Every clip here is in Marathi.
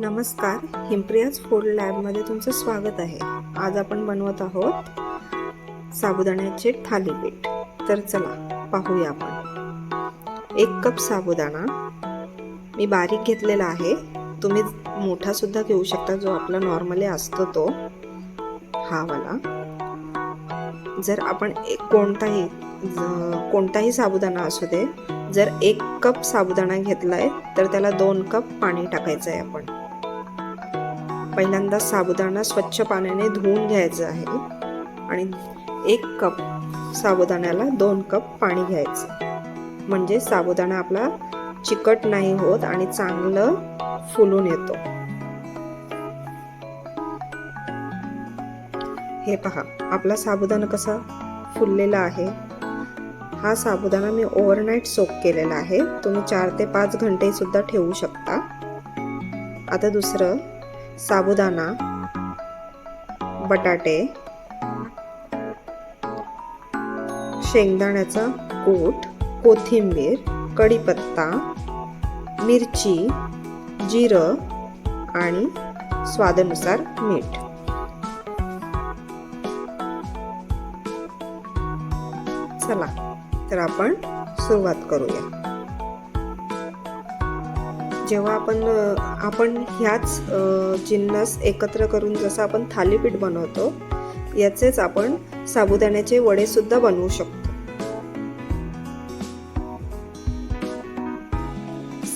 नमस्कार हिमप्रियाज फूड लॅबमध्ये तुमचं स्वागत आहे. आज आपण बनवत आहोत साबुदाण्याचे थालीपीठ. तर चला पाहूया आपण. एक कप साबुदाणा. मी बारीक घेतलेला आहे. तुम्ही मोठासुद्धा घेऊ शकता जो आपला नॉर्मली असतो तो. हा वाला. जर आपण एक कोणताही कोणताही साबुदाणा असू दे जर एक कप साबुदाणा घेतला आहे तर त्याला दोन कप पाणी टाकायचं आहे आपण. पहिल्यांदा साबुदाणा स्वच्छ पाण्याने धुवून घ्यायचं आहे. आणि एक कप साबुदाण्याला दोन कप पाणी घ्यायचं. म्हणजे साबुदाणा आपला चिकट नाही होत आणि चांगलं फुलून येतो. हे पहा आपला साबुदाणा कसा फुललेला आहे. हा साबुदाणा मी ओव्हरनाईट सोक केलेला आहे. तुम्ही चार ते पाच घंटे सुद्धा ठेवू शकता. आता दुसरं साबुदाणा बटाटे शेंगदाण्याचा कूट कोथिंबीर कढीपत्ता मिरची जिरं आणि स्वादानुसार मीठ. चला तर आपण सुरुवात करूया. जेव्हा आपण आपण ह्याच जिन्नस एकत्र करून जसं आपण थालीपीठ बनवतो याचेच आपण साबुदाण्याचे वडेसुद्धा बनवू शकतो.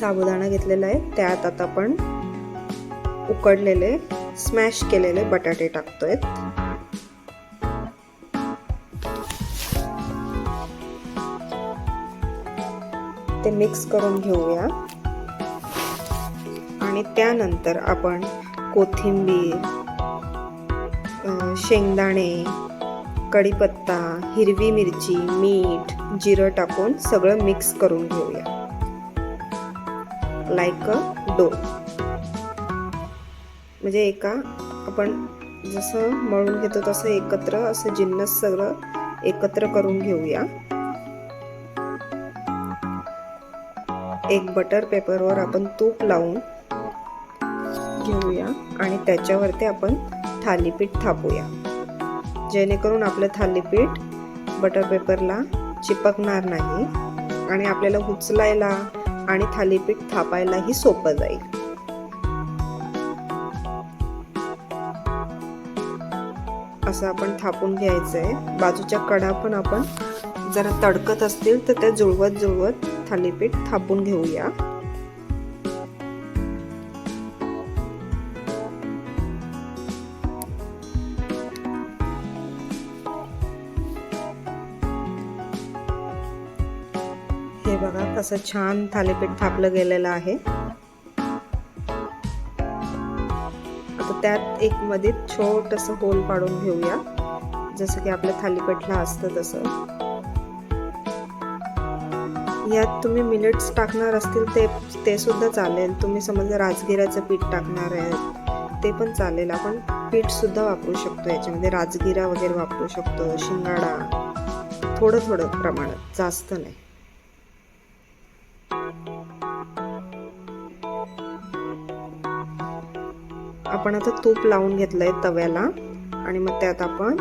साबुदाणा घेतलेला आहे त्यात आता आपण उकडलेले स्मॅश केलेले बटाटे टाकतोय. ते मिक्स करून घेऊया. आणि त्यानंतर आपण कोथिंबीर शेंगदाणे कढीपत्ता हिरवी मिरची मीठ जिरं टाकून सगळं मिक्स करून घेऊया. लाईक अ डो म्हणजे एका आपण जसं मळून घेतो तसं एकत्र असं जिन्नस सगळं एकत्र करून घेऊया. एक बटर पेपरवर आपण तूप लावून घेऊया आणि त्याच्यावरती आपण थालीपीठ थापूया. जेणेकरून आपलं थालीपीठ बटर पेपरला चिपकणार नाही आणि आपल्याला उचलायला आणि थालीपीठ थापायलाही सोपं जाईल. असं आपण थापून घ्यायचं आहे बाजूच्या कडा पण आपण जरा तडकत असतील तर त्या जुळवत जुळवत थालीपीठ थापून घेऊया. हे बघा कसं छान थालीपीठ थापलं गेलेलं आहे. आता त्यात एक मध्ये छोटस होल पाडून घेऊया. जसं की आपल्या थालीपीठला असतं तसं. यात तुम्ही मिलेट्स टाकणार असतील ते ते सुद्धा चालेल. तुम्ही समजा राजगिराचं पीठ टाकणार आहे ते पण चालेल. आपण पीठ सुद्धा वापरू शकतो याच्यामध्ये. राजगिरा वगैरे वापरू शकतो शिंगाडा. थोडं थोडं प्रमाणात. जास्त नाही. आपण आता तूप लावून घेतलं आहे तव्याला. आणि मग त्यात आपण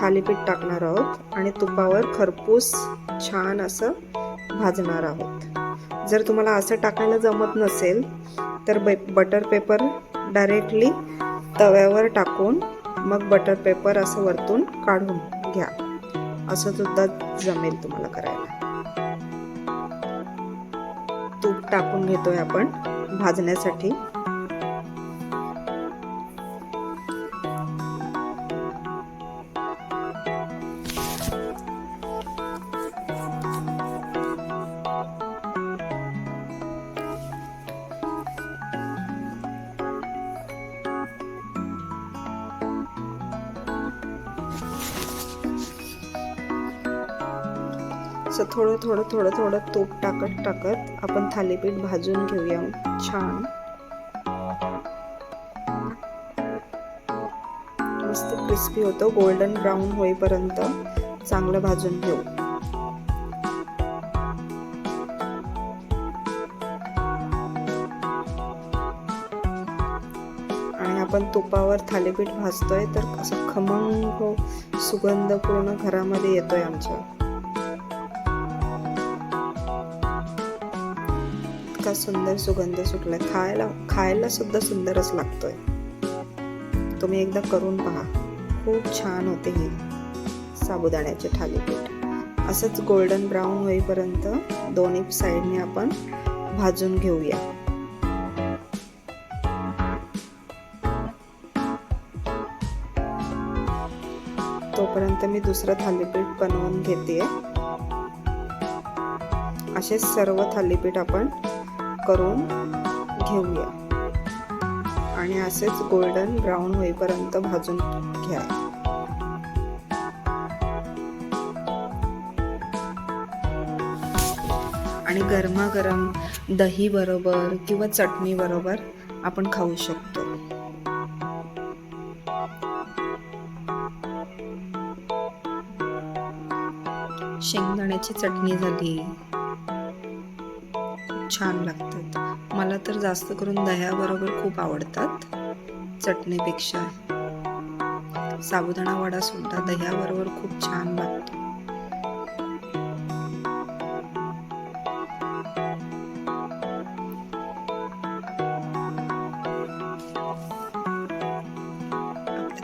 थालीपीठ टाकणार आहोत. आणि तुपावर खरपूस छान असं भाजणार आहोत. जर तुम्हाला असं टाकायला जमत नसेल तर बटर पेपर डायरेक्टली तव्यावर टाकून मग बटर पेपर असं वरतून काढून घ्या. असं सुद्धा जमेल तुम्हाला करायला. तूप टाकून घेतोय आपण भाजण्यासाठी. असं थोडं थोडं थोडं थोडं तूप टाकत टाकत आपण थालीपीठ भाजून घेऊया. छान. मस्त क्रिस्पी होतं. गोल्डन ब्राऊन होईपर्यंत चांगलं भाजून घेऊ. आपण तुपावर थालीपीठ भाजतोय तर असं खमंग सुगंध पूर्ण घरामध्ये येतोय आमच्या. इतका सुंदर सुगंध सुटलाय. खायला खायला सुद्धा सुंदरच लागतोय. तुम्ही एकदा करून पहा. खूप छान होते हे साबुदाण्याचे थालीपीठ. असंच गोल्डन ब्राऊन होईपर्यंत दोन्ही साईडने आपण भाजून घेऊया. तोपर्यंत मी दुसरं थालीपीठ बनवून घेते असे सर्व थालीपीठ आपण करून घेऊया. आणि असेच गोल्डन ब्राऊन होईपर्यंत भाजून घ्या. आणि गरमागरम दही बरोबर किंवा चटणी बरोबर आपण खाऊ शकतो. शेंगदाण्याची चटणी झाली. छान लागतात. मला तर जास्त करून दह्याबरोबर खूप आवडतात. चटणीपेक्षा. साबुदाणा वडा सुद्धा दह्याबरोबर खूप छान लागतो.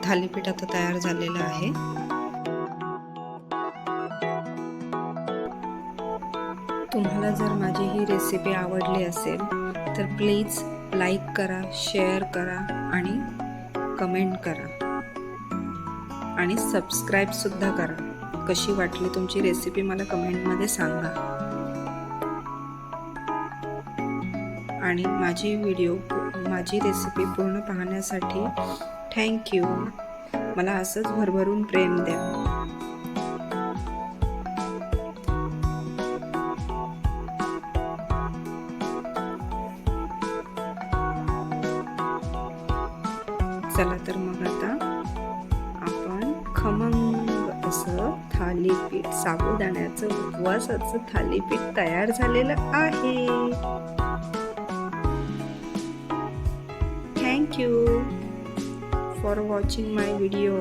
थालीपीठ आता तयार झालेलं आहे. ही रेसिपी आवडली असेल तर प्लीज लाईक करा शेअर करा आणि कमेंट करा. आणि सबस्क्राईबसुद्धा करा. कशी वाटली तुमची रेसिपी मला कमेंटमध्ये सांगा. आणि माझी व्हिडिओ माझी रेसिपी पूर्ण पाहण्यासाठी थँक्यू मला असंच भरभरून प्रेम द्या. चला तर मग आता आपण खमंग असं थालीपीठ साबुदाण्याचं उपवासाचं थालीपीठ तयार झालेलं आहे. Thank you for watching my video